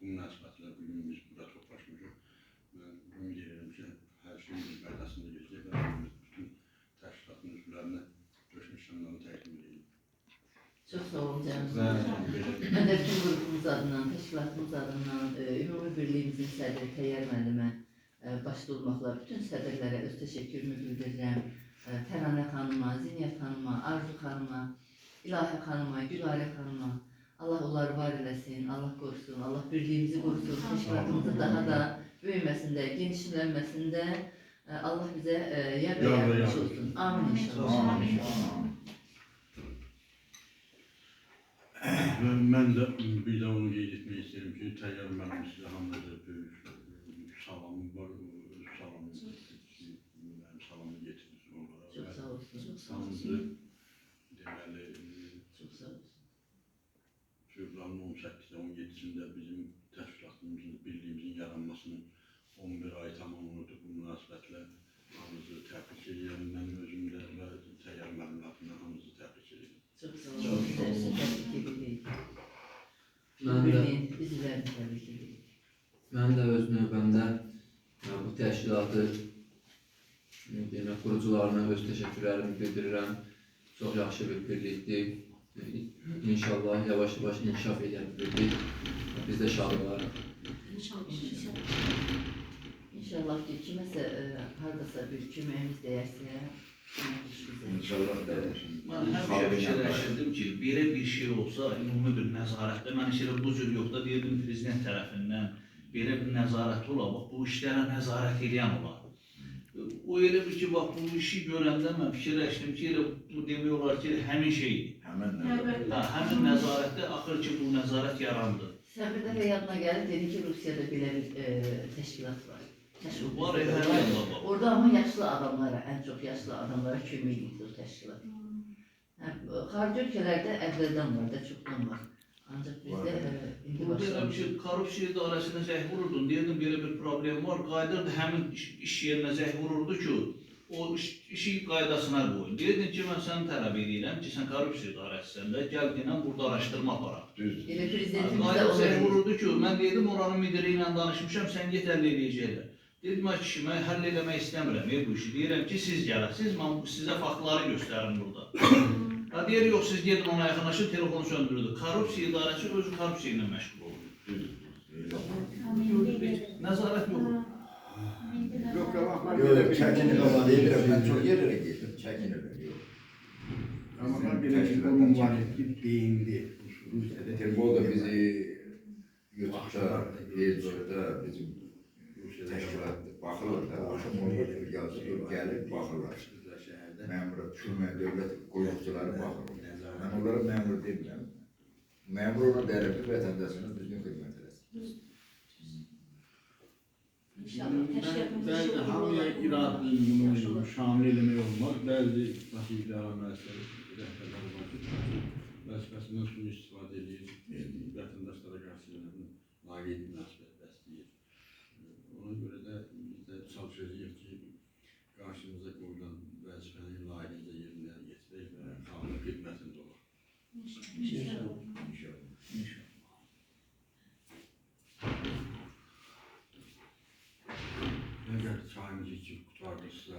bu münasibətlə bu gün biz burada toplaşmışıq. Mən ümid edirəm ki, hər şey öz qaydasında gedəcək və bütün təşkilatın üzvlərinə döşmüş şənlərini təqdim edəyik. Çox sağ olun canım. Mən də bütün qrupumuz adından, təşkilatımız adından, e, ümumi birliyimizin sədri Təyyar müəllimə e, başda olmaqla bütün sədrlərə öz təşəkkürümü bildirirəm. E, Təranə xanıma, Zinət xanıma, Arzu xanıma, İlahə xanıma, Gülarə xanıma. Allah onları var eləsin, Allah qorusun, Allah birliyimizi qorusun, təşkilatımızı daha da böyüməsində, genişlənməsində Allah bizə yar və Yar və yardımcı olsun. Amin inşallah. Amin. Və mən də bir də onu qeyd etmək istəyirəm ki, Təyyar müəllim sizə hamıda böyük salamım var, salamım salamı yetirir onlara. Çox sağ olsun. Hamınızı deməli fevralın 18-də 17-sində bizim təşkilatımızın, birliyimizin yaranmasının 11 ay tamam oldu bu münasibətlə. Hamınızı təbrik edirəm. Mən özüm də və Təyyar müəllim adına hamınızı təbrik edirəm. Çok sağ olun. sağ olun. Sizi tebrik edirik. Mən də, Birliğin üzvlərini tebrik edirik. mən də öz növbəmdə e, bu təşkilatı e, demək, qurucularına öz təşəkkürlərimi bildirirəm. Çox yaxşı bir birlikdir. E, İnşallah yavaş-yavaş inkişaf edə bilirdik. Biz də şad olarıq. İnşallah ki kiməsə e, hardasa bir iş bizə. İnşallah da Mən həmişə fikirləşirdim ki, belə bir şey olsa, ümumi bir nəzarətdə, mən heç elə bu cür yox da deyirdim prezident tərəfindən belə bir nəzarət ola, bax bu işlərə nəzarət edən ola. O elə bir ki, bax bu işi görəndə mən fikirləşdim ki, elə bu demək olar ki, həmin şeydir. Həmin Ha, həmin nəzarətdə axır ki, bu nəzarət yarandı. Sən bir dəfə yadına gəlib dedi ki, Rusiyada belə bir e, təşkilat var. Təşkilat Var, var. Orada ama yaşlı adamlara, en çok yaşlı adamlara kömək edir o təşkilat. Hə, xarici ölkələrdə əvvəldən var da, çoxdan var. Ancaq bizdə e, indi bir başlamış. şey, korrupsiya idarəsinə zəng vururdun, deyirdim belə bir problem var, qayıdırdı həmin iş, iş yerinə zəng vururdu ki, o iş, işi qaydasına qoyun. Deyirdin ki, mən səni tələb edirəm ki, sən korrupsiya idarəsisən də, gəl dinən burada araşdırma aparaq. düzdür. Elə prezidentimiz də Qayda zəng onu vururdu ki, mən dedim oranın müdiri ilə danışmışam, sən get həll eləyəcəklər. Dedim, ay kişi, mən həll eləmək istəmirəm ey, bu işi. Deyirəm ki, siz gələsiniz, mən sizə faktları göstərim burada. Ha deyir, yox, siz gedin ona yaxınlaşın, telefonu söndürürdü. Korrupsiya idarəsi özü korrupsiya ilə məşğul olur. Nəzarət Yok çəkinir ama deyirəm mən çox yerlərə getdim, bile bir kurum var ki değindi. Rusya'da Telefon da bizi YouTube'da, Facebook'da bizim təşkilat baxırlar da, axşam onu yazılır, gəlir, baxırlar. Məmura, düşürmə, dövlət qulluqçuları baxırlar. Mən onlara məmur demirəm. Məmur ona dərəcə vətəndaşına düzgün xidmət Bəzi hamıya iradlı bunu şamil eləmək olmaz. Bəzi başı idarə müəssisələri rəhbərləri var ki, vəzifəsindən sui istifadə edir, vətəndaşlara qarşı yəni, 就就做这事。